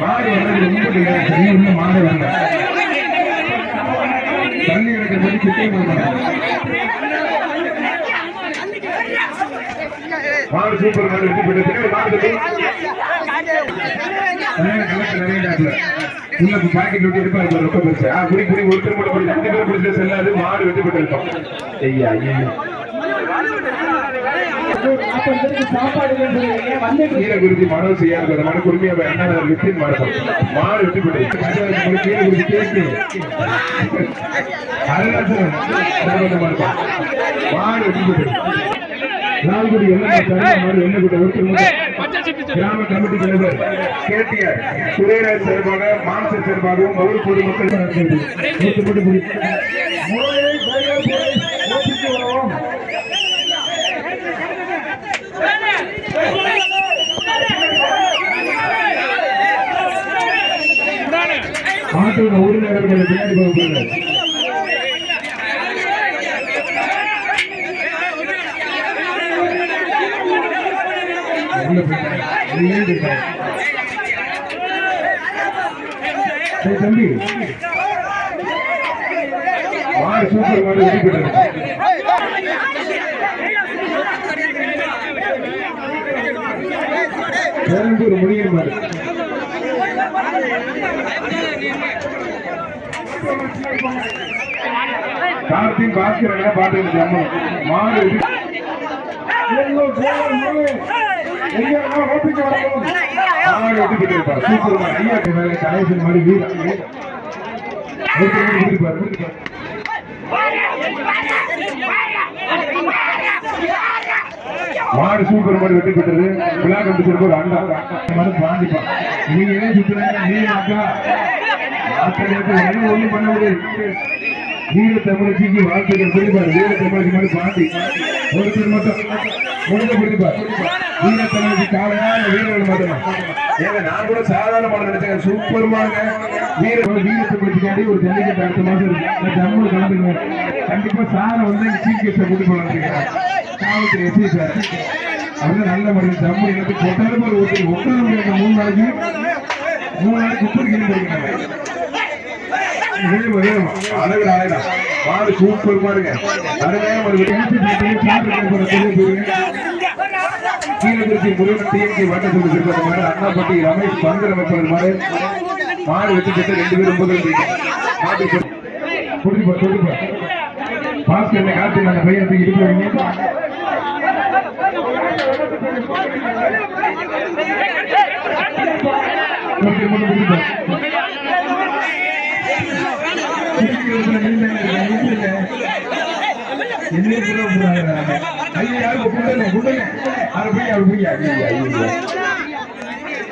மாடு வர்றது ரொம்ப சரி இன்னும் மாடு வரல. தண்ணி மாடு சூப்பர் மாடு வெற்றி மாடு கட்டி பாக்கெட் விட்டு ரொம்ப பெருசு. ஆ குடி குடி ஒருத்தர் மட்டும் குடி ரெண்டு பேர் செல்லாது மாடு வெட்டி பெற்று ஐயா ஐயா. நாற்பது பேருக்கு மனோ செய்யாது மன குடுமையா அண்ணா வித்தின் மாடு மாடு வெற்றி பெற்று கீழகுருதி கேக்கு அருணாச்சலம் மாடு லால்குடி என்ன கிராம கமிட்டி தலைவர் கேடிஆர் துரைராஜ் சார்பாக மான்சர் சார்பாகவும் பொதுமக்கள் மாட்டோட உரிமையாளர்கள் பின்னாடி போகக்கூடாது தம்பி. மாடு சூப்பர் மாடு பெரம்பூர் முடியும் மாதிரி இருப்பார் சூப்பர் பாட்டு ஐயா மேல கணேசன் மாடு மாடு சூப்பர் மாடு வெட்டி பெற்றது விழா கண்டு சொல்ற ஒரு அண்டா. மாடு பாண்டிப்பா நீங்க ஏன் சுத்துறாங்க நீ அக்கா ஆக்கிரமிப்பு என்ன ஒண்ணும் பண்ண முடியாது வீர தமிழச்சிக்கு வாழ்த்துக்கள் புரிப்பார் வீர தமிழச்சி மாதிரி பாண்டி ஒருத்தர் மட்டும். முடிஞ்ச புரிப்பார் வீர தமிழச்சி காலையான வீரர்கள் மட்டும்? ஏங்க நான் கூட சாதாரண மாடு நினைச்சேன் சூப்பர் வீர வீர தமிழச்சிக்காண்டி ஒரு ஜல்லிக்கட்டு அடுத்த மாசம் ஜம்மு கலந்துங்க கண்டிப்பா சாரை வந்து சீஃப் கெஸ்ட கூட்டு காவல்துறை சார். அவங்க நல்ல ஜம்மு எனக்கு ஒருத்தர் மூணு நாளைக்கு மூணு நாளைக்கு போயிருக்காங்க வேணும், வேணும். அழகுடா, அழகுடா. மாடு சூப்பர் மாடுங்க அருமையான மாடு. ஒரு ஏசி போட்டு சாப்பிட்டு போற பெரிய பெரிய. கீழக்குறிச்சி முருகன் டிஎம்கே வட்டத்தில் இருக்கிற மாடு அண்ணாப்பட்டி ரமேஷ் பந்தர் அமைப்பாளர் மாடு மாடு வச்சு பெற்று ரெண்டு பேரும் முதல் மாட்டு குடிப்பா குடிப்பா பாஸ்கர் காத்து நாங்க பையன் தூக்கி இடுப்பு வைங்க ஒருத்தர் மட்டும் குடிப்பா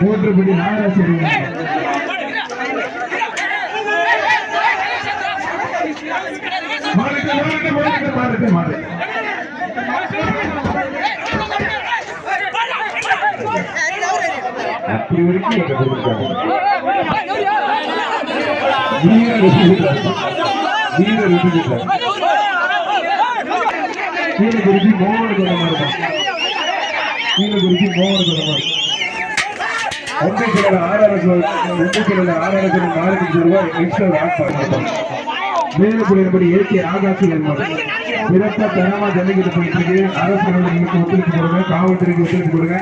போற்றப்படி நாராசரி மாறுக்கு மாறுக்கு மாறுக்கு மாறுக்கு அப்படி வரைக்கும் எங்க கொடுத்தாங்க வீர ருசிக்கிறார் வீர ருசிக்கிறார் கீழ குறிச்சி இருக்கும் கீழ குறிச்சி மோகன குணமா ஒன்றை சில ஆறாயிரம் ஒன்றை சில ஆறாயிரத்தி நாலு ரூபாய் எக்ஸ்ட்ரா ஆட் பண்ணிருக்கோம் மேலப்படியின்படி இயற்கை ஆகாசி சிறப்பா தரமா ஜல்லிக்கட்டு போயிட்டு இருக்கு. அரசு ஒத்துழைப்பு கொடுங்க காவல்துறைக்கு ஒத்துழைப்பு கொடுங்க.